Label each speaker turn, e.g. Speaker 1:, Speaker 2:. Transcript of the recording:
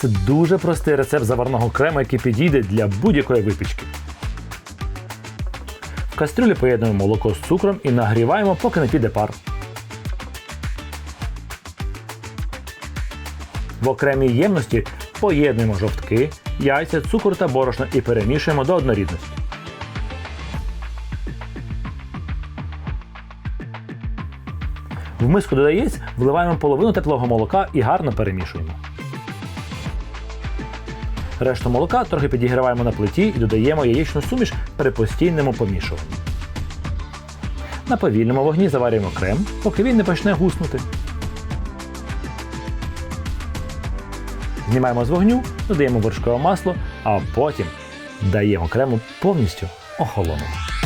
Speaker 1: Це дуже простий рецепт заварного крему, який підійде для будь-якої випічки. В кастрюлі поєднуємо молоко з цукром і нагріваємо, поки не піде пар. В окремій ємності поєднуємо жовтки, яйця, цукор та борошно і перемішуємо до однорідності. В миску до яєць вливаємо половину теплого молока і гарно перемішуємо. Решту молока трохи підігріваємо на плиті і додаємо яєчну суміш при постійному помішуванні. На повільному вогні заварюємо крем, поки він не почне гуснути. Знімаємо з вогню, додаємо вершкове масло, а потім даємо крему повністю охолонути.